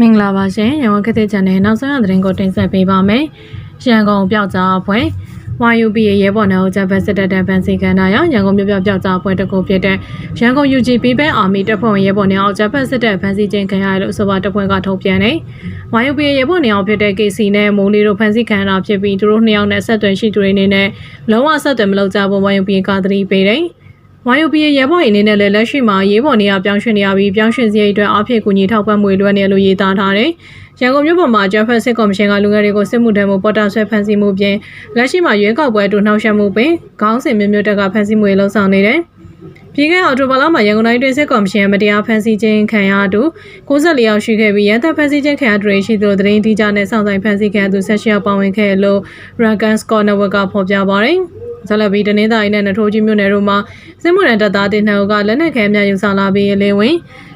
မင်္ဂလာပါရှင်ရန်ကုန်ခေတ်သစ် channel နောက်ဆုံးရသတင်းကိုတင်ဆက်ပေးပါမယ်ရန်ကုန်ပျောက်ကြားအဖွဲ့ YUP ရဲ့ရဲဘော်နယ်ဦးဂျပန်စစ်တပ်တပန်စီကန်နာရရန်ကုန်မြို့ပြပျောက်ကြားအဖွဲ့တကူဖြစ်တဲ့ရန်ကုန် UGP ဘဲအာမီတပ်ဖွဲ့ဝင်ရဲဘော်နယ်အောင်ဂျပန်စစ်တပ်ဖန်စီခြင်းခံရတယ်လို့အဆိုပါတပ်ဖွဲ့ကထုတ်ပြန်တယ် YUP ရဲ့ရဲဘော်နယ်အောင်ဖြစ်တဲ့ KC နဲ့မိုးလီတို့ဖန်စီခံရတာဖြစ်ပြီးသူတို့နှစ်ယောက်နဲ့ဆက်သွယ်ရှိသူတွေအနေနဲ့လုံးဝဆက်သွယ်မလုပ်ကြဖို့ YUP ကသတိပေးတယ် YUP ရဲ့ရဲဘော်အနေနဲ့လည်းလက်ရှိမှာရေးပေါ်နေရပြောင်းရွှေ့နေရပြီးပြောင်းရွှေ့စရိတ်အတွက်အဖြစ်ကူညီထောက်ပံ့မှုတွေလွှဲနေလို့ရေးသားထားတယ်။ရန်ကုန်မြို့ပေါ်မှာဂျဖက်စစ်ကော်မရှင်ကလူငယ်တွေကိုစစ်မှုထမ်းမှုပေါ်တာဆွဲဖမ်းဆီးမှုပြင်လက်ရှိမှာရွေးကောက်ပွဲတူနှောက်ယှက်မှုပင်ခေါင်းစဉ်မျိုးမျိုးတက်ကဖမ်းဆီးမှုတွေလှုံ့ဆော်နေတယ်။ပြည်ခဲ့အော်တိုဘာလမှာရန်ကုန်တိုင်းတွင်းစစ်ကော်မရှင်ရဲ့မတရားဖမ်းဆီးခြင်းခံရသူ64ယောက်ရှိခဲ့ပြီးရန်တပ်ဖမ်းဆီးခြင်းခံရသူတွေရှိသူတို့သတင်းတိကျနဲ့စောင့်ဆိုင်ဖမ်းဆီးခံရသူ16ယောက်ပါဝင်ခဲ့လို့ Rakan Score Network ကဖော်ပြပါတယ်။ ဇလဘီတနင်္သာရီနဲ့နထိုးကြီးမြို့နယ်တို့မှာစစ်မှုရန်တပ်သားတင်နှံကလက်နက်ခဲများယူဆောင်လာပြီးလေဝင်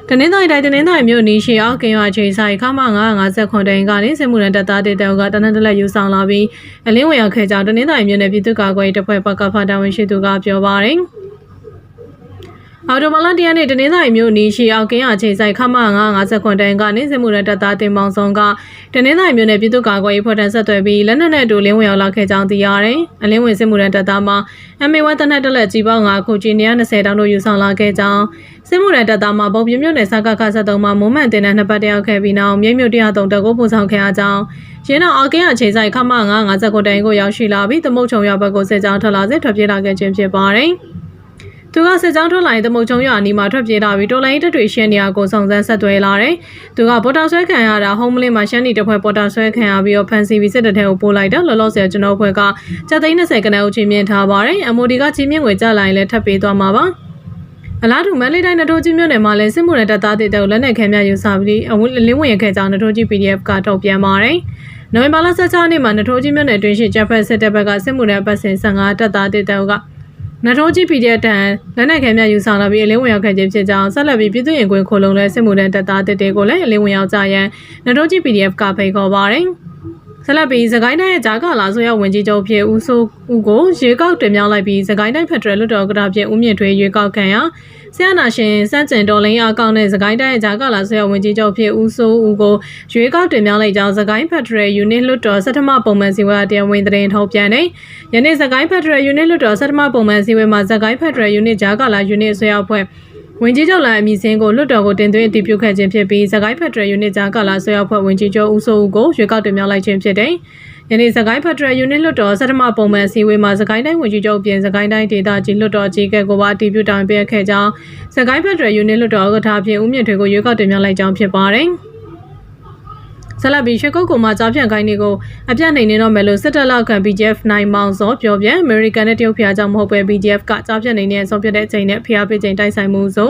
တနင်္သာရီတိုင်းတနင်္သာရီမြို့နီးရှိအောက်ကင်ရွာချိန်ဆိုင်ခမ959တိုင်ကနေစစ်မှုရန်တပ်သားတင်နှံကတနက်တလက်ယူဆောင်လာပြီးအလင်းဝင်ရောက်ခဲ့ကြောင်းတနင်္သာရီမြို့နယ်ပြည်သူ့ကာကွယ်ရေးတပ်ဖွဲ့ပကဖတာဝန်ရှိသူကပြောပါတယ်။ အော်တိုမလာတရနေ့တနင်္သာရီမြို့နီးရှိအောက်ကင်းအချိန်ဆိုင်ခမ959တိုင်ကနေစစ်မှုရတပ်သားတင်မောင်ဆောင်ကတနင်္သာရီမြို့နယ်ပြည်သူ့ကာကွယ်ရေးဖွဲ့ထမ်းဆက်သွယ်ပြီးလက်နက်နဲ့အတူလင်းဝင်ရောက်လာခဲ့ကြောင်းသိရတယ်။အလင်းဝင်စစ်မှုရတပ်သားမှာ MA1 တနက်တက်လက်ကြီးပေါင်း9ခုကြီး120တောင်းတို့ယူဆောင်လာခဲ့ကြောင်းစစ်မှုရတပ်သားမှာပုံပြမြို့နယ်စကခ73မှာမုံမှန်တင်တဲ့နှစ်ပတ်တယောက်ခဲ့ပြီးနောက်မြိတ်မြို့103တက်ကိုပို့ဆောင်ခဲ့အကြောင်းရင်းတော့အောက်ကင်းအချိန်ဆိုင်ခမ959တိုင်ကိုရောက်ရှိလာပြီးသမုတ်ချုံရောက်ဘက်ကိုစစ်ကြောင်းထွက်လာစေထွက်ပြေးလာခဲ့ခြင်းဖြစ်ပါတယ်။ သူကစစ်ကြောင်းထွက်လာရင်တမုတ်ချုံရွာအနီးမှာထွက်ပြေးလာပြီးတော်လိုင်းတက်တွေရှင်းနေရကိုစုံစမ်းဆက်သွယ်လာတယ်။သူကပေါ်တာဆွဲခံရတာဟုံးမလင်းမှာရှမ်းနီတစ်ဖွဲ့ပေါ်တာဆွဲခံရပြီးတော့ဖန်စီပြီးစစ်တပ်ထဲကိုပို့လိုက်တော့လောလောဆယ်ကျွန်တော်ဖွဲ့ကစက်သိန်း20ကနဦးချင်းမြင့်ထားပါတယ်။ MOD ကချင်းမြင့်ငွေကြလာရင်လည်းထပ်ပေးသွားမှာပါ။အလားတူမန္တလေးတိုင်းနထိုးကြီးမြို့နယ်မှာလည်းစစ်မှုရတပ်သားတွေတောက်လက်နက်ခဲများယူဆပြီးအဝလင်းဝင်ခဲ့ကြောင်းနထိုးကြီး PDF ကထုတ်ပြန်ပါတယ်။နိုဝင်ဘာလ16ရက်နေ့မှာနထိုးကြီးမြို့နယ်တွင်းရှိဂျပန်စစ်တပ်ဘက်ကစစ်မှုရတပ်စင်15တပ်သားတွေတော က်ကနထိုးကြီး PDF တန်လက်နက်ခဲများယူဆောင်လာပြီးအလင်းဝင်ရောက်ခဲ့ခြင်းဖြစ်ကြောင်းဆက်လက်ပြီးပြည်သူ့ရင်ခွင်ခိုလုံလဲစစ်မှုထမ်းတပ်သားတစ်တွေကိုလည်းအလင်းဝင်ရောက်ကြရန်နထိုးကြီး PDF ကဖိတ်ခေါ်ပါတယ်။ ဆက်လက်ပြီးသခိုင်းတိုင်းရဲ့ဂျာကလာဆိုရဝင်ကြီးချုပ်ဖြစ်ဦးစိုးဦးကိုရေကောက်တင်မြောက်လိုက်ပြီးသခိုင်းတိုင်းဖက်ဒရယ်လွှတ်တော်ကတာဖြစ်ဦးမြင့်ထွေးရေကောက်ခံရဆရာနာရှင်စန့်ကျင်တော်လင်းအကောင့်နဲ့သခိုင်းတိုင်းရဲ့ဂျာကလာဆိုရဝင်ကြီးချုပ်ဖြစ်ဦးစိုးဦးကိုရေကောက်တင်မြောက်လိုက်ကြောင်းသခိုင်းဖက်ဒရယ်ယူနစ်လွှတ်တော်စက်ထမပုံမှန်စီဝါတရားဝင်သတင်းထုတ်ပြန်တယ်။ယနေ့သခိုင်းဖက်ဒရယ်ယူနစ်လွှတ်တော်စက်ထမပုံမှန်စီဝါမှာသခိုင်းဖက်ဒရယ်ယူနစ်ဂျာကလာယူနစ်ဆွေရောက်ဖွဲ့ ဝင်ကြီးချုပ်လာအမည်စင်းကိုလွှတ်တော်ကိုတင်သွင်းအတည်ပြုခဲ့ခြင်းဖြစ်ပြီးသခိုင်းဖက်ဒရယ်ယူနစ်ကြားကလာဆွေရောက်ဖွဲ့ဝင်ကြီးချုပ်ဦးစိုးဦးကိုရွေးကောက်တင်မြှောက်လိုက်ခြင်းဖြစ်တယ်။ယနေ့သခိုင်းဖက်ဒရယ်ယူနစ်လွှတ်တော်စက်တမပုံမှန်အစည်းအဝေးမှာသခိုင်းတိုင်းဝင်ကြီးချုပ်ပြင်သခိုင်းတိုင်းဒေသကြီးလွှတ်တော်ကြီးကဲကိုပါအတည်ပြုတိုင်ပေးခဲ့ကြောင်းသခိုင်းဖက်ဒရယ်ယူနစ်လွှတ်တော်ဥက္ကဋ္ဌဖြစ်ဦးမြင့်ထွေကိုရွေးကောက်တင်မြှောက်လိုက်ကြောင်းဖြစ်ပါတယ်။ ဆက်လက်ပြီးရွှေကုတ်ကူမှာကြားဖြန့်ခိုင်းတွေကိုအပြတ်နိုင်နေတော့မယ်လို့စစ်တပ်လောက်ခံ BGF နိုင်မောင်စောပြောပြန် American နဲ့တရုတ်ဖျားကြောင့်မဟုတ်ပဲ BGF ကကြားဖြန့်နေတဲ့ဆုံးဖြတ်တဲ့အချိန်နဲ့ဖျားပေးချိန်တိုက်ဆိုင်မှုဆို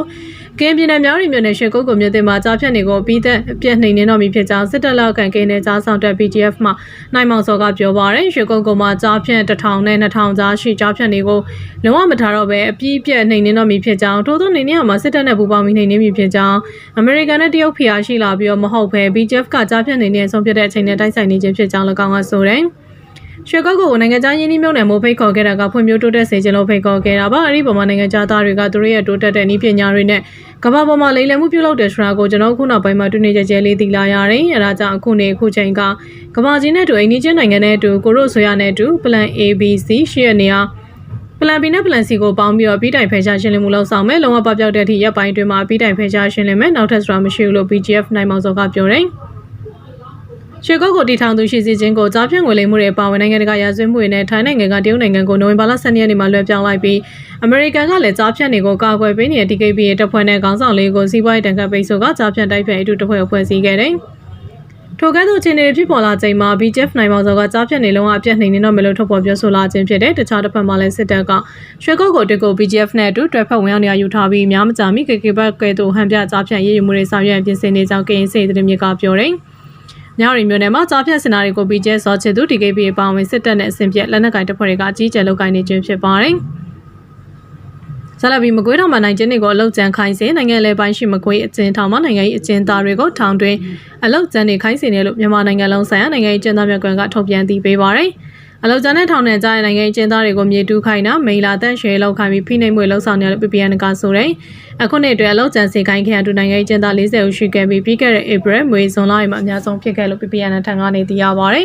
ကင်းပြည်နယ်မြောက်ရီမြို့နယ်ရွှေကုတ်ကူမြို့တင်မှာကြားဖြန့်နေကိုပြီးသက်အပြတ်နိုင်နေတော့မည်ဖြစ်ကြောင်းစစ်တပ်လောက်ခံကင်းနဲ့ကြားဆောင်တက် BGF မှနိုင်မောင်စောကပြောပါရယ်ရွှေကုတ်ကူမှာကြားဖြန့်1000နဲ့2000ကြားရှိကြားဖြန့်နေကိုလုံးဝမထားတော့ပဲအပြည့်ပြတ်နိုင်နေတော့မည်ဖြစ်ကြောင်းထို့သောနေနေရာမှာစစ်တပ်နဲ့ပူးပေါင်းပြီးနိုင်နေမည်ဖြစ်ကြောင်း American နဲ့တရုတ်ဖျားရှိလာပြီးတော့မဟုတ်ပဲ BGF ကကြားဖြန့်နေတဲ့ဆုံးဖြတ်တဲ့အချိန်နဲ့တိုက်ဆိုင်နေခြင်းဖြစ်ကြောင်း၎င်းကဆိုတယ်။ ရွှေကုတ်ကိုနိုင်ငံခြားရင်းနှီးမြှုပ်နှံမှုဖိတ်ခေါ်ခဲ့တာကဖွံ့ဖြိုးတိုးတက်စေခြင်းလို့ဖိတ်ခေါ်ခဲ့တာပါ။အဲဒီပုံမှာနိုင်ငံခြားသားတွေကသူတို့ရဲ့တိုးတက်တဲ့နည်းပညာတွေနဲ့ကမ္ဘာပေါ်မှာလိမ်လည်မှုပြုလုပ်တဲ့ဆိုတာကိုကျွန်တော်ခုနောက်ပိုင်းမှာတွေ့နေကြကြလေးသိလာရတယ်။အဲဒါကြောင့်အခုနေအခုချိန်ကကမ္ဘာကြီးနဲ့တူအိန္ဒိချင်းနိုင်ငံနဲ့တူကိုရိုဆိုရနဲ့တူ Plan ABC ရှိရနေအောင်ပလန်ပီနဲ့ပလန်စီကိုပေါင်းပြီးတော့ပြီးတိုင်ဖယ်ရှားရှင်းလင်းမှုလုပ်ဆောင်မယ်လုံဝပပျောက်တဲ့အထိရပ်ပိုင်းတွင်မှာပြီးတိုင်ဖယ်ရှားရှင်းလင်းမယ်နောက်ထပ်ဆိုတာမရှိဘူးလို့ BGF နိုင်မောင်စောကပြောတယ်။ ရွှေကုတ်ကိုတီထောင်သူရှိစီခြင်းကိုကြားဖြန့်ငွေလိမ်မှုတွေပါဝင်နိုင်ငံတကာရာဇဝတ်မှုတွေနဲ့ထိုင်းနိုင်ငံကတရုတ်နိုင်ငံကိုနိုဝင်ဘာလ12ရက်နေ့မှာလွှဲပြောင်းလိုက်ပြီးအမေရိကန်ကလည်းကြားဖြန့်တွေကိုကာကွယ်ပေးနေတဲ့ TKP ရဲ့တပ်ဖွဲ့နဲ့ခေါင်းဆောင်လေးကိုစီးပွားရေးတန်ခတ်ပိတ်ဆို့ကကြားဖြန့်တိုက်ဖြန့်အတူတဖွဲ့ဖွဲ့စည်းခဲ့တယ်။ထိုကဲ့သို့အခြေအနေဖြစ်ပေါ်လာချိန်မှာ BJF နိုင်မောင်စောကကြားဖြတ်နေလုံးဝအပြတ်နေနေတော့မလို့ထုတ်ဖော်ပြောဆိုလာခြင်းဖြစ်တဲ့တခြားတစ်ဖက်မှာလည်းစစ်တပ်ကရွှေကုတ်ကိုတက်ကို BJF နဲ့အတူတွဲဖက်ဝင်ရောက်နေရယူထားပြီးများမကြာမီ KK ဘက်ကဲ့သို့ဟန်ပြကြားဖြတ်ရေးယူမှုတွေဆောင်ရွက်ပြင်ဆင်နေကြောင်းကရင်စေသတင်းမြေကပြောတယ်။ ညရီမျိုးနယ်မှာကြားဖြတ်စင်နာတွေကိုပြီးကျဲစောချစ်သူ DKP အပါအဝင်စစ်တပ်နဲ့အဆင့်ပြက်လက်နက်ကိုင်တပ်ဖွဲ့တွေကအကြီးအကျယ်လုပ်ကိုင်နေခြင်းဖြစ်ပါတယ်။ဆလာဘီမကွေးထောင်မှာနိုင်ကျင်းတွေကိုအလုတ်ကျန်းခိုင်းစေနိုင်ငံလေပိုင်းရှိမကွေးအကျဉ်းထောင်မှာနိုင်ငံရေးအကျဉ်းသားတွေကိုထောင်တွင်းအလုတ်ကျန်းတွေခိုင်းစေတယ်လို့မြန်မာနိုင်ငံလုံးဆိုင်ရာနိုင်ငံရေးကျဉ်းသားများကွန်ကထုတ်ပြန်တည်ပေးပါရယ် အလောက်ကျန်တဲ့ထောင်နဲ့ကြားတဲ့နိုင်ငံရေးကျင်းသားတွေကိုမြေတူးခိုင်းတာမိန်လာတန့်ရွှေလောက်ခိုင်းပြီးဖိနှိပ်မှုလှုပ်ဆောင်နေတယ်လို့ PPN ကဆိုတယ်။အခုနှစ်အတွက်အလောက်ကျန်စေခိုင်းခင်အတူနိုင်ငံရေးကျင်းသား40ဦးရှိခဲ့ပြီးပြီးခဲ့တဲ့ April မွေဇွန်လမှာအများဆုံးဖြစ်ခဲ့လို့ PPN ထံကနေသိရပါဗျ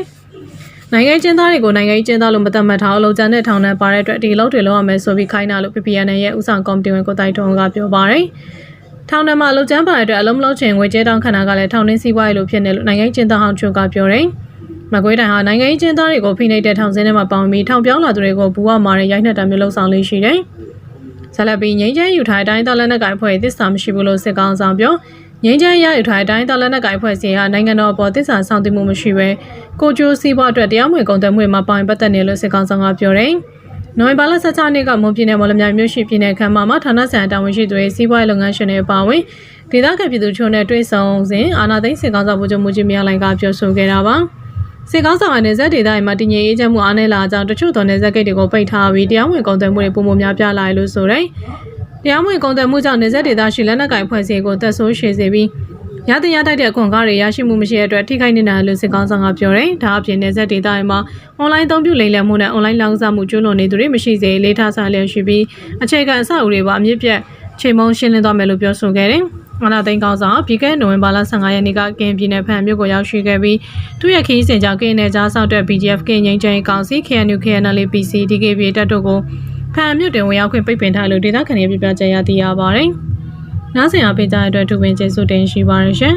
။နိုင်ငံရေးကျင်းသားတွေကိုနိုင်ငံရေးကျင်းသားလို့မသတ်မှတ်ထားအလောက်ကျန်တဲ့ထောင်နဲ့ပါတဲ့အတွက်ဒီလောက်တွေလောက်ရမယ်ဆိုပြီးခိုင်းတာလို့ PPN ရဲ့ဥဆောင်ကော်မတီဝင်ကိုတိုက်ထွန်းကပြောပါဗျ။ထောင်ထဲမှာအလုပ်ကျန်းပါတဲ့အတွက်အလုံးမလုံးချင်ငွေကြေးတောင်းခံတာကလည်းထောင်နှင်းစည်းပွားရေးလိုဖြစ်နေလို့နိုင်ငံရေးကျင်းသားဟောင်းချိုကပြောတယ်။ မကွေးတိုင်းဟာနိုင်ငံရေးကျင်းသားတွေကိုဖိနှိပ်တဲ့ထောင်စင်းထဲမှာပေါင်ပြီးထောင်ပြောင်းလာသူတွေကိုဘူဝမာတဲ့ရိုက်နှက်တာမျိုးလှုပ်ဆောင်လေးရှိတယ်။ဆလပီငိမ့်ချမ်းယူထားတဲ့အတိုင်းသားလက်နက်ကိုင်ဖွဲ့သစ္စာမရှိဘူးလို့စစ်ကောင်ဆောင်ပြောငိမ့်ချမ်းရယူထားတဲ့အတိုင်းသားလက်နက်ကိုင်ဖွဲ့စီဟာနိုင်ငံတော်အပေါ်သစ္စာဆောင်တည်မှုမရှိဘဲကိုကျိုးစီးပွားအတွက်တရားမဝင်ကုန်သွယ်မှုတွေမှာပါဝင်ပတ်သက်နေလို့စစ်ကောင်ဆောင်ကပြောတယ်။နိုဝင်ဘာလ16ရက်နေ့ကမွန်ပြည်နယ်မော်လမြိုင်မြို့ရှိပြည်နယ်ခမ်းမမှာဌာနဆိုင်ရာတာဝန်ရှိသူတွေစီးပွားရေးလုပ်ငန်းရှင်တွေအပါအဝင်ဒေသခံပြည်သူချို့နဲ့တွေ့ဆုံစဉ်အာနာသိန်းစစ်ကောင်ဆောင်ဗိုလ်ချုပ်မှုကြီးမြလိုင်ကပြောဆိုခဲ့တာပါ။ စစ်ကောင်းဆောင်အနေနဲ့ဒေသတွေမှာတည်ငြိမ်အေးချမ်းမှုအားနည်းလာကြောင်းတချို့သောနေဆက်ဂိတ်တွေကိုပိတ်ထားပြီးတရားဝင်ကုန်သွယ်မှုတွေပုံမှန်များပြလာရလို့ဆိုတယ်။တရားဝင်ကုန်သွယ်မှုကြောင့်နေဆက်ဒေသရှိလက်နက်ကင်ဖွဲ့စည်းကိုတက်ဆိုးရှည်စေပြီးရတဲ့ရတိုက်တဲ့အခွန်ကားတွေရရှိမှုမရှိတဲ့အတွက်ထိခိုက်နေတာလို့စစ်ကောင်းဆောင်ကပြောတယ်။ဒါအပြင်နေဆက်ဒေသတွေမှာအွန်လိုင်းသုံးပြုလိမ်လည်မှုနဲ့အွန်လိုင်းလောင်းစားမှုကျူးလွန်နေသူတွေမရှိစေလေးထားဆိုင်လျက်ရှိပြီးအခြေခံအဆောက်အဦတွေပါအမြင့်ပြတ်ချိန်မုံရှင်းလင်းသွားမယ်လို့ပြောဆိုခဲ့တယ်။ အနာသိန်းကောင်းဆောင်ပြီးခဲ့နိုဝင်ဘာလ15ရက်နေ့ကကင်ပြည်နယ်ဖန်မြို့ကိုရောက်ရှိခဲ့ပြီးသူ့ရဲ့ခရီးစဉ်ကြောင့်ကင်းနယ်ကြားဆောက်တဲ့ BGF ကင်းငိမ့်ချင်ကောင်စီ KNU KNL PC DKB တပ်တို့ကိုဖန်မြို့တင်ဝင်ရောက်ခွင့်ပိတ်ပင်ထားလို့ဒေသခံတွေပြပြကြရသိရပါတယ်။နားဆင်အားပေးကြတဲ့အတွက်သူပင်ကျေးဇူးတင်ရှိပါရရှင်